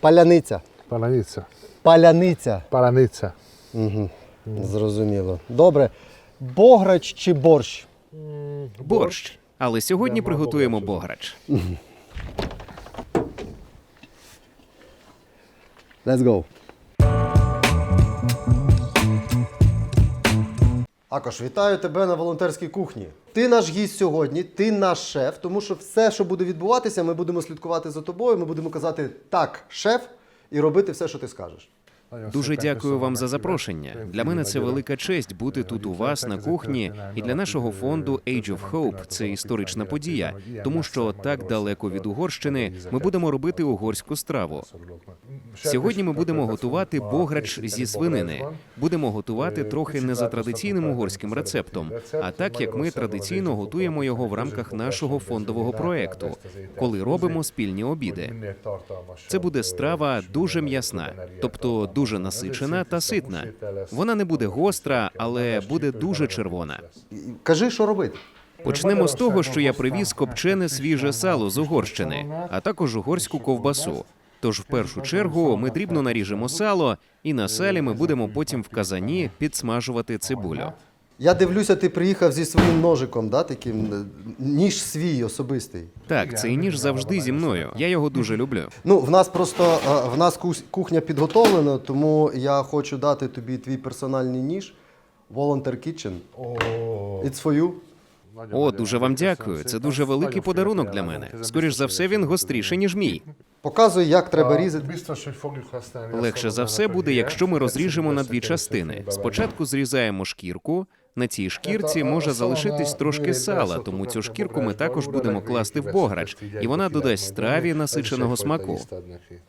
Паляниця. Паляниця. Паляниця. Паляниця. Угу. Зрозуміло. Добре. Бограч чи борщ? Борщ. Але сьогодні приготуємо бограч. Let's go. Акош, вітаю тебе на волонтерській кухні. Ти наш гість сьогодні, ти наш шеф, тому що все, що буде відбуватися, ми будемо слідкувати за тобою. Ми будемо казати так, шеф, і робити все, що ти скажеш. Дуже дякую вам за запрошення. Для мене це велика честь бути тут у вас на кухні. І для нашого фонду Age of Hope це історична подія, тому що так далеко від Угорщини ми будемо робити угорську страву. Сьогодні ми будемо готувати бограч зі свинини. Будемо готувати трохи не за традиційним угорським рецептом, а так як ми традиційно готуємо його в рамках нашого фондового проекту, коли робимо спільні обіди. Це буде страва дуже м'ясна, тобто дуже насичена та ситна. Вона не буде гостра, але буде дуже червона. Кажи, що робити. Почнемо з того, що я привіз копчене свіже сало з Угорщини, а також угорську ковбасу. Тож в першу чергу ми дрібно наріжемо сало, і на салі ми будемо потім в казані підсмажувати цибулю. Я дивлюся, ти приїхав зі своїм ножиком, да, таким е, ніж свій особистий. Так, цей ніж завжди зі мною. Я його дуже люблю. Ну, в нас просто е, в нас кухня підготовлена, тому я хочу дати тобі твій персональний ніж. Volunteer Kitchen. It's for you. О, дуже вам дякую. Це дуже великий подарунок для мене. Скоріш за все, він гостріший, ніж мій. Показуй, як треба різати. Легше за все буде, якщо ми розріжемо на дві частини. Спочатку зрізаємо шкірку. На цій шкірці може залишитись трошки сала, тому цю шкірку ми також будемо класти в бограч, і вона додасть страві насиченого смаку.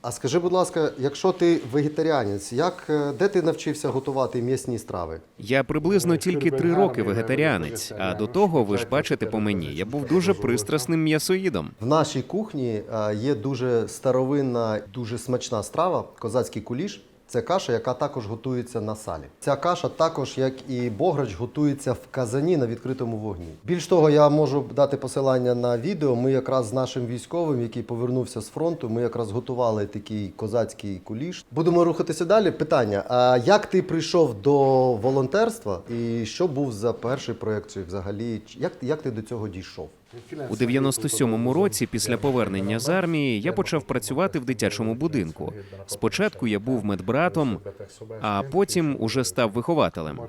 А скажи, будь ласка, якщо ти вегетаріанець, як е, де ти навчився готувати м'ясні страви? Я приблизно тільки три роки вегетаріанець, а до того ви ж бачите по мені, я був дуже пристрасним м'ясоїдом. В нашій кухні е, є дуже старовинна, дуже смачна страва козацький куліш. Це каша, яка також готується на салі. Ця каша також, як і бограч, готується в казані на відкритому вогні. Більш того, я можу дати посилання на відео. Ми якраз з нашим військовим, який повернувся з фронту, ми якраз готували такий козацький куліш. Будемо рухатися далі. Питання: а як ти прийшов до волонтерства і що був за перший проєкт? Взагалі як, як ти до цього дійшов? У 97-му році, після повернення з армії, я почав працювати в дитячому будинку. Спочатку я був медбратом, а потім уже став вихователем.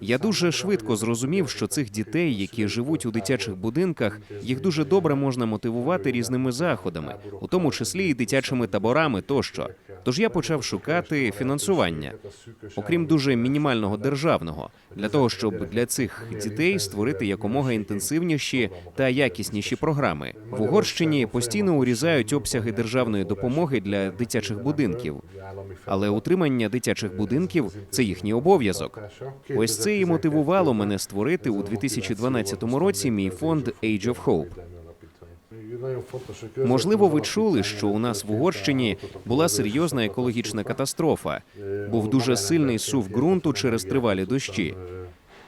Я дуже швидко зрозумів, що цих дітей, які живуть у дитячих будинках, їх дуже добре можна мотивувати різними заходами, у тому числі і дитячими таборами тощо. Тож я почав шукати фінансування, окрім дуже мінімального державного, для того, щоб для цих дітей створити якомога інтенсивніші та якісніші програми. В Угорщині постійно урізають обсяги державної допомоги для дитячих будинків, але утримання дитячих будинків це їхній обов'язок. Ось це і мотивувало мене створити у 2012 році мій фонд Age of Hope. Можливо, ви чули, що у нас в Угорщині була серйозна екологічна катастрофа. Був дуже сильний сув ґрунту через тривалі дощі.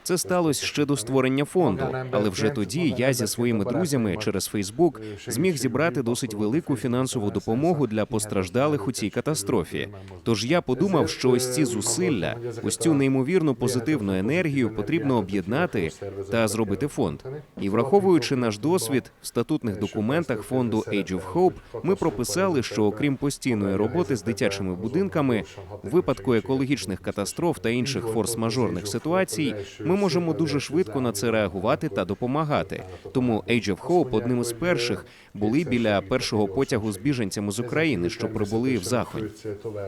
Це сталося ще до створення фонду, але вже тоді я зі своїми друзями через Фейсбук зміг зібрати досить велику фінансову допомогу для постраждалих у цій катастрофі. Тож я подумав, що ось ці зусилля, ось цю неймовірну позитивну енергію потрібно об'єднати та зробити фонд. І враховуючи наш досвід в статутних документах фонду Age of Hope, ми прописали, що окрім постійної роботи з дитячими будинками, в випадку екологічних катастроф та інших форс-мажорних ситуацій, ми можемо дуже швидко на це реагувати та допомагати. Тому Age of Hope одним із перших були біля першого потягу з біженцями з України, що прибули в Захонь.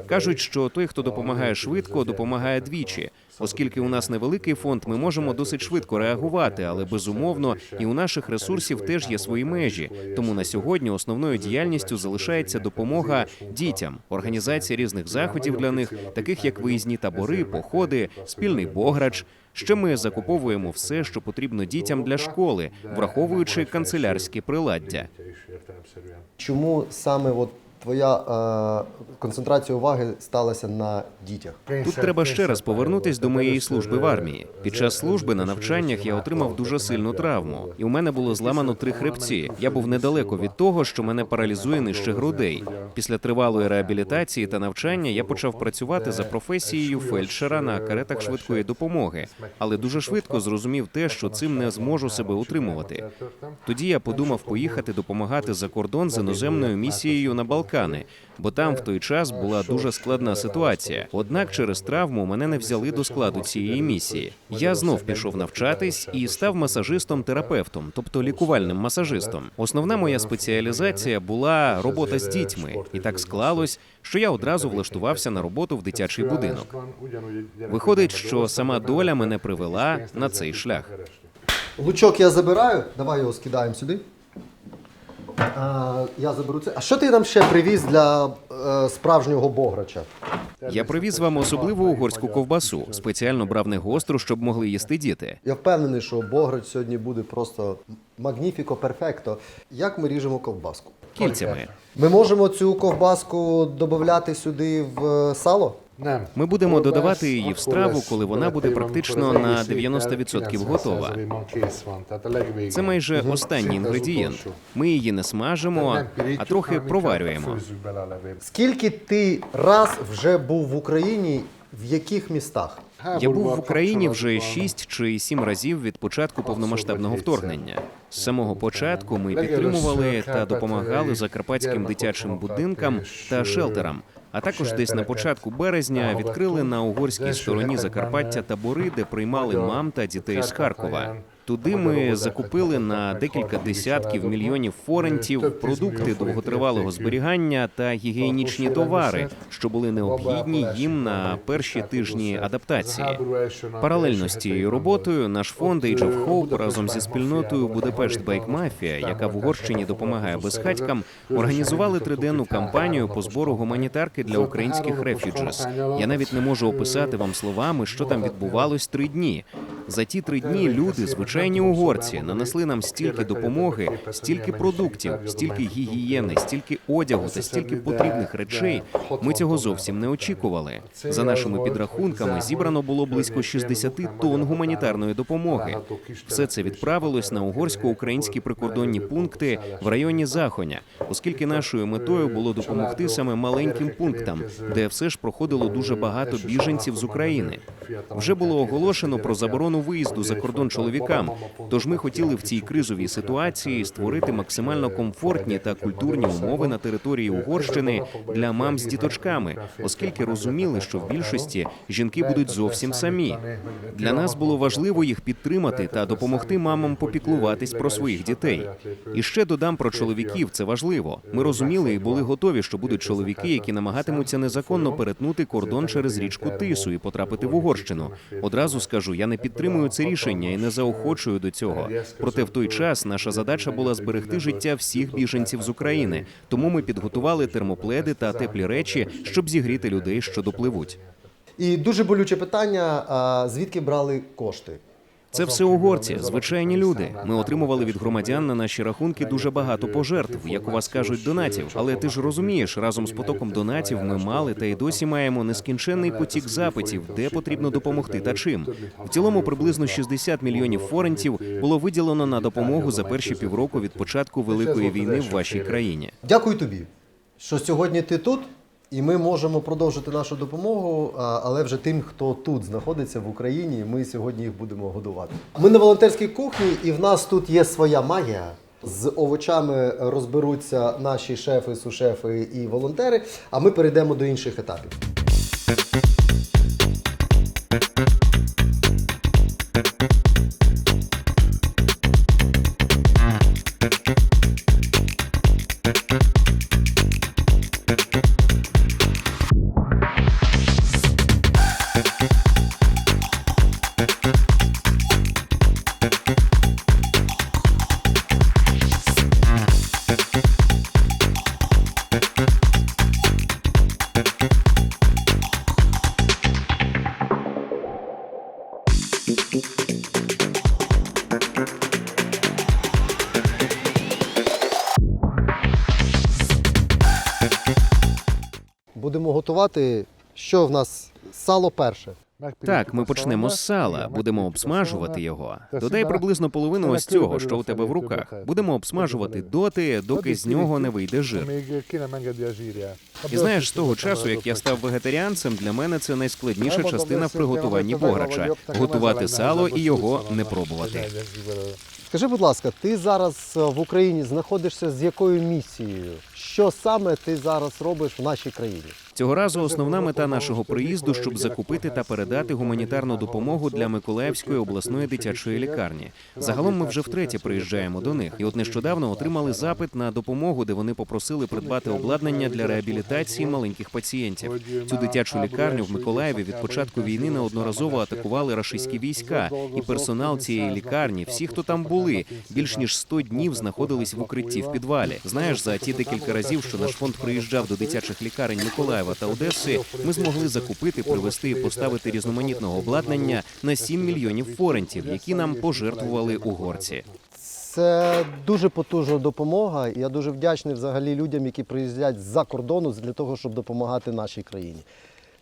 Кажуть, що той, хто допомагає швидко, допомагає двічі. Оскільки у нас невеликий фонд, ми можемо досить швидко реагувати, але безумовно і у наших ресурсів теж є свої межі. Тому на сьогодні основною діяльністю залишається допомога дітям, організація різних заходів для них, таких як виїзні табори, походи, спільний бограч. Ще ми закуповуємо все, що потрібно дітям для школи, враховуючи канцелярські приладдя. Чому саме от твоя е, концентрація уваги сталася на дітях. Тут треба ще раз повернутись до моєї служби в армії. Під час служби на навчаннях я отримав дуже сильну травму, і у мене було зламано три хребці. Я був недалеко від того, що мене паралізує нижче грудей. Після тривалої реабілітації та навчання я почав працювати за професією фельдшера на каретах швидкої допомоги, але дуже швидко зрозумів те, що цим не зможу себе утримувати. Тоді я подумав поїхати допомагати за кордон з іноземною місією на Балкани, бо там в той час була дуже складна ситуація. Однак через травму мене не взяли до складу цієї місії. Я знов пішов навчатись і став масажистом-терапевтом, тобто лікувальним масажистом. Основна моя спеціалізація була робота з дітьми, і так склалось, що я одразу влаштувався на роботу в дитячий будинок. Виходить, що сама доля мене привела на цей шлях. Лучок я забираю, давай його скидаємо сюди. А, я заберу це. А що ти нам ще привіз для е, справжнього бограча? Я привіз вам особливу угорську ковбасу. Спеціально брав не гостру, щоб могли їсти діти. Я впевнений, що бограч сьогодні буде просто магніфіко, перфекто. Як ми ріжемо ковбаску? Кільцями. Ми можемо цю ковбаску додати сюди в е, сало? Ми будемо додавати її в страву, коли вона буде практично на 90% готова. Це майже останній інгредієнт. Ми її не смажимо, а трохи проварюємо. Скільки ти раз вже був в Україні, в яких містах? Я був в Україні вже 6 чи 7 разів від початку повномасштабного вторгнення. З самого початку ми підтримували та допомагали закарпатським дитячим будинкам та шелтерам. А також десь на початку березня відкрили на угорській стороні Закарпаття табори, де приймали мам та дітей з Харкова. Туди ми закупили на декілька десятків мільйонів форентів продукти довготривалого зберігання та гігієнічні товари, що були необхідні їм на перші тижні адаптації. Паралельно з цією роботою наш фонд Age of Hope разом зі спільнотою Будапешт Байк Мафія, яка в Угорщині допомагає безхатькам, організували триденну кампанію по збору гуманітарки для українських рефюджес. Я навіть не можу описати вам словами, що там відбувалось три дні. За ті три дні люди, звичайні угорці, нанесли нам стільки допомоги, стільки продуктів, стільки гігієни, стільки одягу та стільки потрібних речей. Ми цього зовсім не очікували. За нашими підрахунками, зібрано було близько 60 тонн гуманітарної допомоги. Все це відправилось на угорсько-українські прикордонні пункти в районі Захоня, оскільки нашою метою було допомогти саме маленьким пунктам, де все ж проходило дуже багато біженців з України. Вже було оголошено про заборону виїзду за кордон чоловікам. Тож ми хотіли в цій кризовій ситуації створити максимально комфортні та культурні умови на території Угорщини для мам з діточками, оскільки розуміли, що в більшості жінки будуть зовсім самі. Для нас було важливо їх підтримати та допомогти мамам попіклуватись про своїх дітей. І ще додам про чоловіків. Це важливо. Ми розуміли і були готові, що будуть чоловіки, які намагатимуться незаконно перетнути кордон через річку Тису і потрапити в Угорщину. Одразу скажу, я не підтримую це рішення і не заохочую до цього. Проте в той час наша задача була зберегти життя всіх біженців з України. Тому ми підготували термопледи та теплі речі, щоб зігріти людей, що допливуть. І дуже болюче питання: звідки брали кошти? Це все угорці, звичайні люди. Ми отримували від громадян на наші рахунки дуже багато пожертв, як у вас кажуть, донатів. Але ти ж розумієш, разом з потоком донатів ми мали та й досі маємо нескінченний потік запитів, де потрібно допомогти та чим. В цілому приблизно 60 мільйонів форентів було виділено на допомогу за перші півроку від початку великої війни в вашій країні. Дякую тобі, що сьогодні ти тут, і ми можемо продовжити нашу допомогу, але вже тим, хто тут знаходиться в Україні, ми сьогодні їх будемо годувати. Ми на волонтерській кухні, і в нас тут є своя магія. З овочами розберуться наші шефи, сушефи і волонтери. А ми перейдемо до інших етапів. Готувати. Що в нас? Сало перше. Так, ми почнемо з сала, будемо обсмажувати його. Додай приблизно половину ось цього, що у тебе в руках. Будемо обсмажувати доти, доки з нього не вийде жир. І знаєш, з того часу, як я став вегетаріанцем, для мене це найскладніша частина в приготуванні бограча готувати сало і його не пробувати. Скажи, будь ласка, ти зараз е, в Україні знаходишся з якою місією? Що саме ти зараз робиш в нашій країні? Цього разу основна мета нашого приїзду, щоб закупити та передати гуманітарну допомогу для Миколаївської обласної дитячої лікарні. Загалом ми вже втретє приїжджаємо до них, і от нещодавно отримали запит на допомогу, де вони попросили придбати обладнання для реабілітації маленьких пацієнтів. Цю дитячу лікарню в Миколаєві від початку війни неодноразово атакували рашистські війська, і персонал цієї лікарні, всі, хто там були, більш ніж 100 днів знаходились в укритті в підвалі. Знаєш, за ті декілька разів, що наш фонд приїжджав до дитячих лікарень Миколаєва та Одеси, ми змогли закупити, привезти і поставити різноманітного обладнання на 7 мільйонів форентів, які нам пожертвували угорці. Це дуже потужна допомога. Я дуже вдячний взагалі людям, які приїздять з-за кордону для того, щоб допомагати нашій країні.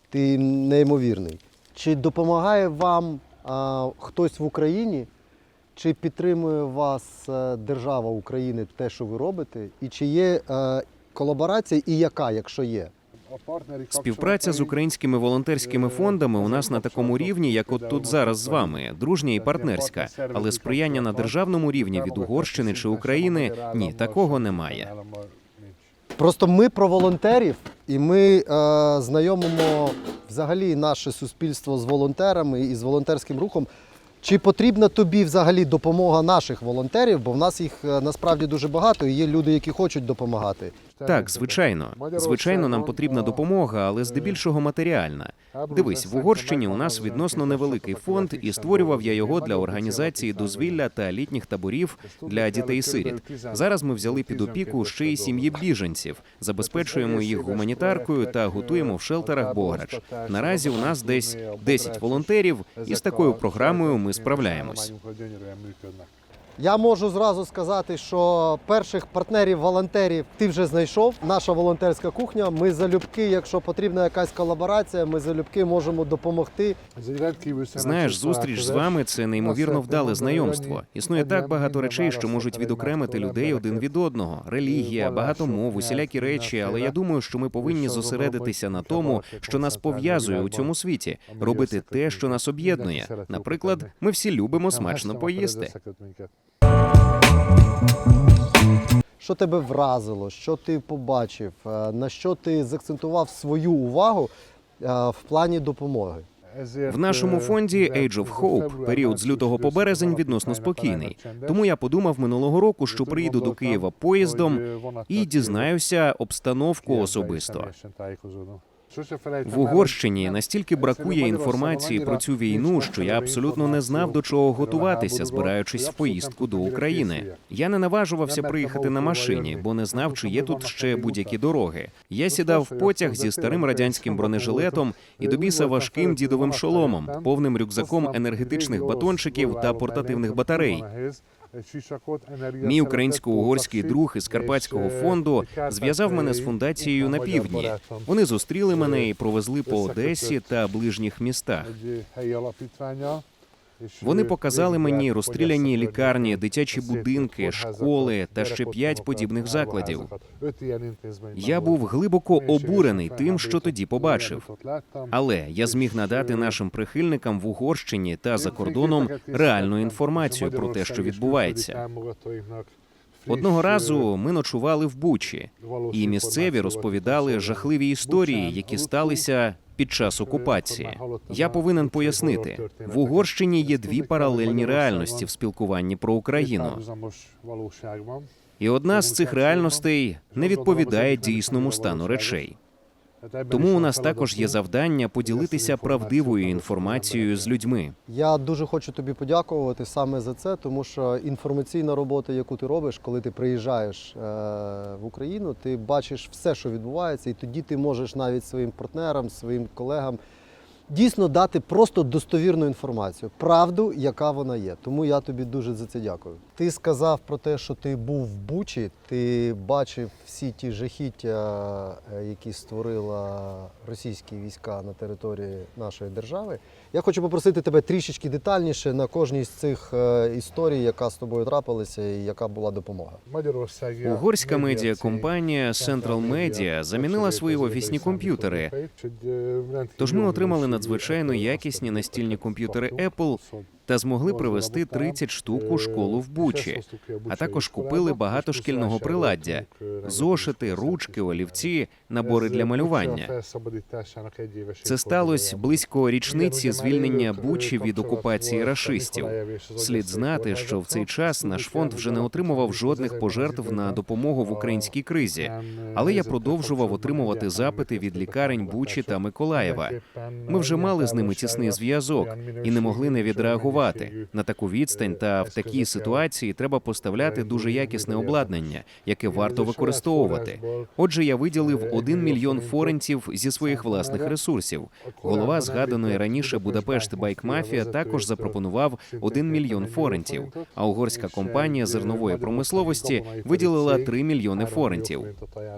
Ти неймовірний. Чи допомагає вам а, хтось в Україні, чи підтримує вас е, держава України те, що ви робите? І чи є е, колаборація, і яка, якщо є? Співпраця з українськими волонтерськими фондами у нас на такому рівні, як от тут зараз з вами, дружня і партнерська. Але сприяння на державному рівні від Угорщини чи України ні, такого немає. Просто ми про волонтерів, і ми е, знайомимо взагалі наше суспільство з волонтерами і з волонтерським рухом. Чи потрібна тобі взагалі допомога наших волонтерів? Бо в нас їх е, насправді дуже багато, і є люди, які хочуть допомагати. Так, звичайно, звичайно, нам потрібна допомога, але здебільшого матеріальна. Дивись, в Угорщині у нас відносно невеликий фонд, і створював я його для організації дозвілля та літніх таборів для дітей-сиріт. Зараз ми взяли під опіку ще й сім'ї біженців, забезпечуємо їх гуманітаркою та готуємо в шелтерах Бограч. Наразі у нас десь 10 волонтерів, і з такою програмою ми справляємось. Я можу зразу сказати, що перших партнерів волонтерів ти вже знайшов. Наша волонтерська кухня. Ми залюбки, якщо потрібна якась колаборація, ми залюбки можемо допомогти. Знаєш, зустріч з вами це неймовірно вдале знайомство. Існує так багато речей, що можуть відокремити людей один від одного: релігія, багато мов, усілякі речі. Але я думаю, що ми повинні зосередитися на тому, що нас пов'язує у цьому світі, робити те, що нас об'єднує. Наприклад, ми всі любимо смачно поїсти. Що тебе вразило, що ти побачив, е, на що ти заакцентував свою увагу е, в плані допомоги? В нашому фонді Age of Hope період з лютого по березень відносно спокійний. Тому я подумав минулого року, що приїду до Києва поїздом і дізнаюся обстановку особисто. В Угорщині настільки бракує інформації про цю війну, що я абсолютно не знав до чого готуватися, збираючись в поїздку до України. Я не наважувався приїхати на машині, бо не знав, чи є тут ще будь-які дороги. Я сідав в потяг зі старим радянським бронежилетом і до біса важким дідовим шоломом, повним рюкзаком енергетичних батончиків та портативних батарей. Мій українсько-угорський друг із Карпатського фонду зв'язав мене з фундацією на півдні. Вони зустріли мене і провезли по Одесі та ближніх містах. Вони показали мені розстріляні лікарні, дитячі будинки, школи та ще п'ять подібних закладів. Я був глибоко обурений тим, що тоді побачив. Але я зміг надати нашим прихильникам в Угорщині та за кордоном реальну інформацію про те, що відбувається. Одного разу ми ночували в Бучі, і місцеві розповідали жахливі історії, які сталися під час окупації. Я повинен пояснити, в Угорщині є дві паралельні реальності в спілкуванні про Україну. І одна з цих реальностей не відповідає дійсному стану речей. Тому у нас також є завдання поділитися правдивою інформацією з людьми. Я дуже хочу тобі подякувати саме за це, тому що інформаційна робота, яку ти робиш, коли ти приїжджаєш е, в Україну, ти бачиш все, що відбувається, і тоді ти можеш навіть своїм партнерам, своїм колегам дійсно дати просто достовірну інформацію, правду, яка вона є. Тому я тобі дуже за це дякую. Ти сказав про те, що ти був в Бучі, ти бачив всі ті жахіття, е, які створила російські війська на території нашої держави. Я хочу попросити тебе трішечки детальніше на кожній з цих е, історій, яка з тобою трапилася і яка була допомога. Угорська медіакомпанія Central Media замінила свої офісні комп'ютери. Тож ми отримали надзвичайно якісні настільні комп'ютери Apple та змогли привезти 30 штук у школу в Бучі. А також купили багато шкільного приладдя: зошити, ручки, олівці, набори для малювання. Це сталося близько річниці звільнення Бучі від окупації рашистів. Слід знати, що в цей час наш фонд вже не отримував жодних пожертв на допомогу в українській кризі. Але я продовжував отримувати запити від лікарень Бучі та Миколаєва. Ми вже мали з ними тісний зв'язок і не могли не відреагувати на таку відстань. Та в такій ситуації треба поставляти дуже якісне обладнання, яке варто використовувати. Отже, я виділив 1 мільйон форентів зі своїх власних ресурсів. Голова згаданої раніше Будапешт Байк Мафія також запропонував 1 мільйон форентів. А угорська компанія зернової промисловості виділила 3 мільйони форентів.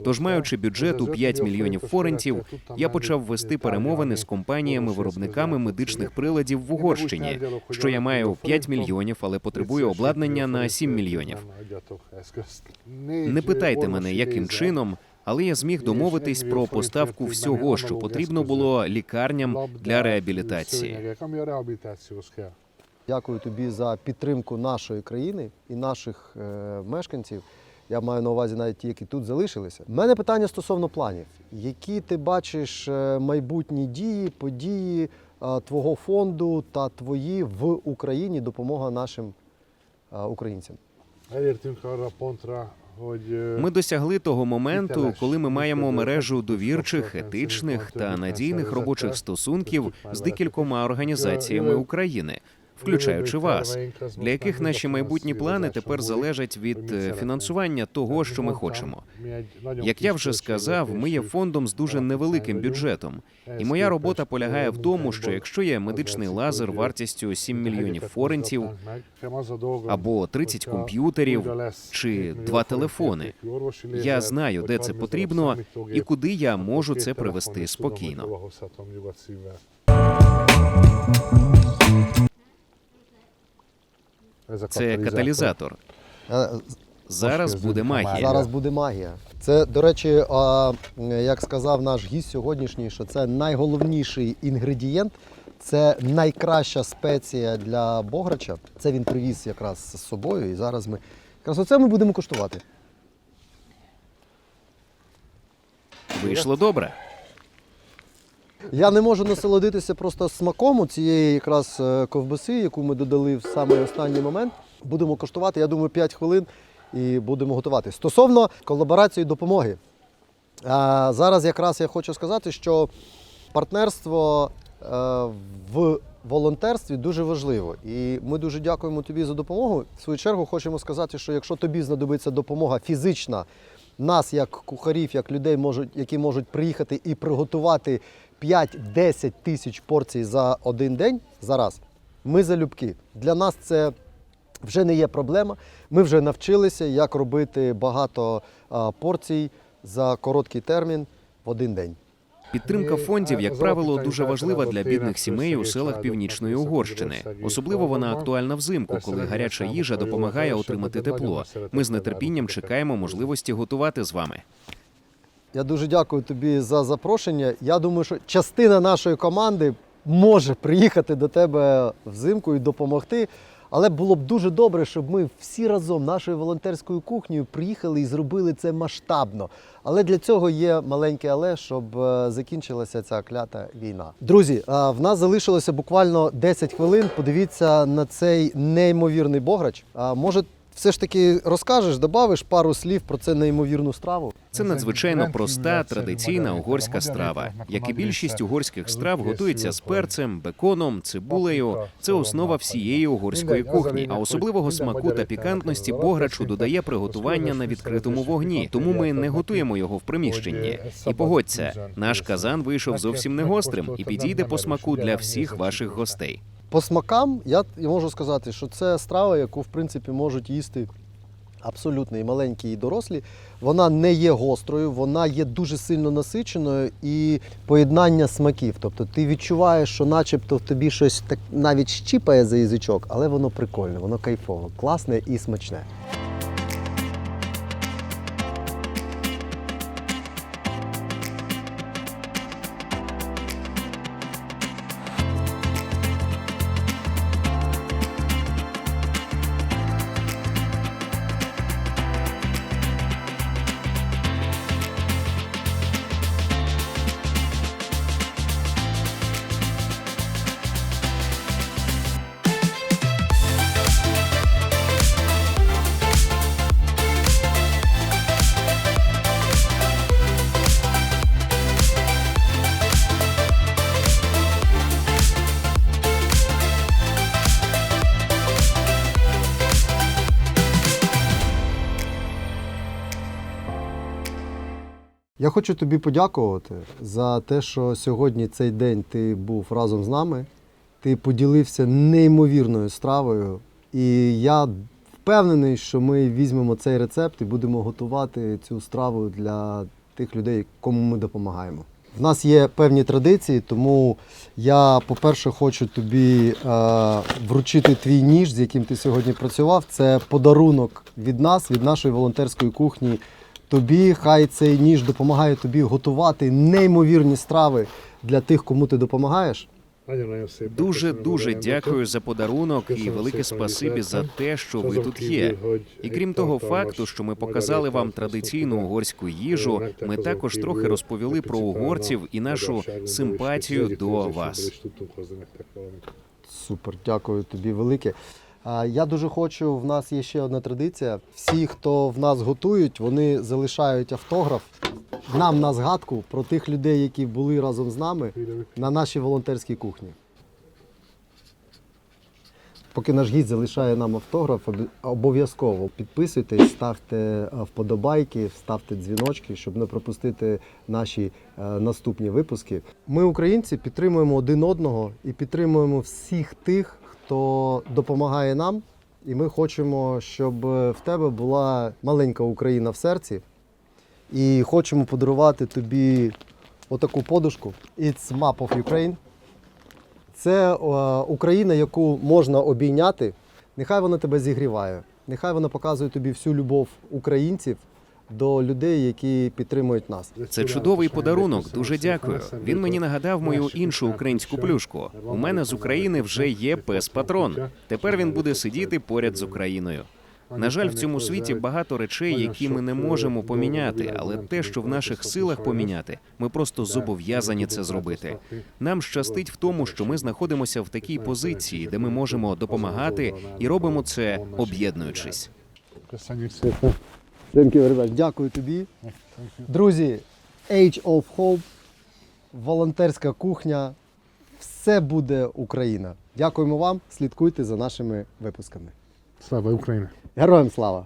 Тож, маючи бюджет у 5 мільйонів форентів, я почав вести перемовини з компаніями-виробниками медичних приладів в Угорщині. Що я маю 5 мільйонів, але потребую обладнання на 7 мільйонів. Не питайте мене, яким чином, але я зміг домовитись про поставку всього, що потрібно було лікарням для реабілітації. Дякую тобі за підтримку нашої країни і наших е, мешканців. Я маю на увазі навіть ті, які тут залишилися. У мене питання стосовно планів. Які ти бачиш е, майбутні дії, події твого фонду та твої в Україні допомога нашим е, українцям? Ми досягли того моменту, коли ми маємо мережу довірчих, етичних та надійних робочих стосунків з декількома організаціями України. Включаючи вас, для яких наші майбутні плани тепер залежать від е, фінансування того, що ми хочемо. Як я вже сказав, ми є фондом з дуже невеликим бюджетом, і моя робота полягає в тому, що якщо є медичний лазер вартістю 7 мільйонів форентів або 30 комп'ютерів чи два телефони, я знаю, де це потрібно і куди я можу це привести спокійно. Це каталізатор. Зараз буде магія. Зараз буде магія. Це, до речі, а, як сказав наш гість сьогоднішній, що це найголовніший інгредієнт, це найкраща спеція для бограча. Це він привіз якраз з собою. І зараз ми якраз оце ми будемо куштувати. Вийшло добре. Я не можу насолодитися просто смаком цієї якраз е, ковбаси, яку ми додали в самий останній момент. Будемо коштувати, я думаю, 5 хвилин і будемо готувати. Стосовно колаборації допомоги. Зараз якраз я хочу сказати, що партнерство е, в волонтерстві дуже важливо. І ми дуже дякуємо тобі за допомогу. В свою чергу хочемо сказати, що якщо тобі знадобиться допомога фізична, нас, як кухарів, як людей, які можуть приїхати і приготувати 5-10 тисяч порцій за один день зараз, ми залюбки. Для нас це вже не є проблема. Ми вже навчилися, як робити багато порцій за короткий термін в один день. Підтримка фондів, як правило, дуже важлива для бідних сімей у селах північної Угорщини. Особливо вона актуальна взимку, коли гаряча їжа допомагає отримати тепло. Ми з нетерпінням чекаємо можливості готувати з вами. Я дуже дякую тобі за запрошення. Я думаю, що частина нашої команди може приїхати до тебе взимку і допомогти. Але було б дуже добре, щоб ми всі разом нашою волонтерською кухнею приїхали і зробили це масштабно. Але для цього є маленьке але, щоб е, закінчилася ця клята війна. Друзі, е, в нас залишилося буквально 10 хвилин. Подивіться на цей неймовірний бограч. А, Може, все ж таки розкажеш, добавиш пару слів про це неймовірну страву. Це надзвичайно проста традиційна угорська страва. Як і більшість угорських страв, готується з перцем, беконом, цибулею. Це основа всієї угорської кухні. А особливого смаку та пікантності бограчу додає приготування на відкритому вогні. Тому ми не готуємо його в приміщенні. І погодься, наш казан вийшов зовсім не гострим і підійде по смаку для всіх ваших гостей. По смакам я можу сказати, що це страва, яку в принципі можуть їсти абсолютно і маленькі, і дорослі. Вона не є гострою, вона є дуже сильно насиченою і поєднання смаків. Тобто ти відчуваєш, що начебто в тобі щось так навіть щіпає за язичок, але воно прикольне, воно кайфово, класне і смачне. Я хочу тобі подякувати за те, що сьогодні цей день ти був разом з нами. Ти поділився неймовірною стравою. І я впевнений, що ми візьмемо цей рецепт і будемо готувати цю страву для тих людей, кому ми допомагаємо. В нас є певні традиції, тому я, по-перше, хочу тобі е, вручити твій ніж, з яким ти сьогодні працював. Це подарунок від нас, від нашої волонтерської кухні. Тобі хай цей ніж допомагає тобі готувати неймовірні страви для тих, кому ти допомагаєш. Дуже дуже дякую за подарунок і велике спасибі за те, що ви тут є. І крім того факту, що ми показали вам традиційну угорську їжу, ми також трохи розповіли про угорців і нашу симпатію до вас. Супер, дякую тобі велике. Я дуже хочу. В нас є ще одна традиція. Всі, хто в нас готують, вони залишають автограф нам на згадку про тих людей, які були разом з нами на нашій волонтерській кухні. Поки наш гість залишає нам автограф, обов'язково підписуйтесь, ставте е, вподобайки, ставте дзвіночки, щоб не пропустити наші е, наступні випуски. Ми, українці, підтримуємо один одного і підтримуємо всіх тих, хто допомагає нам. І ми хочемо, щоб е, в тебе була маленька Україна в серці. І хочемо подарувати тобі отаку подушку. It's Map of Ukraine. Це е, Україна, яку можна обійняти. Нехай вона тебе зігріває. Нехай вона показує тобі всю любов українців до людей, які підтримують нас. Це чудовий подарунок. Дуже дякую. Він мені нагадав мою іншу українську плюшку. У мене з України вже є пес патрон. Тепер він буде сидіти поряд з Україною. На жаль, в цьому світі багато речей, які ми не можемо поміняти, але те, що в наших силах поміняти, ми просто зобов'язані це зробити. Нам щастить в тому, що ми знаходимося в такій позиції, де ми можемо допомагати і робимо це об'єднуючись. Дякую тобі. Друзі, Age of Hope, волонтерська кухня. Все буде Україна. Дякуємо вам. Слідкуйте за нашими випусками. Слава Україні! Героям слава!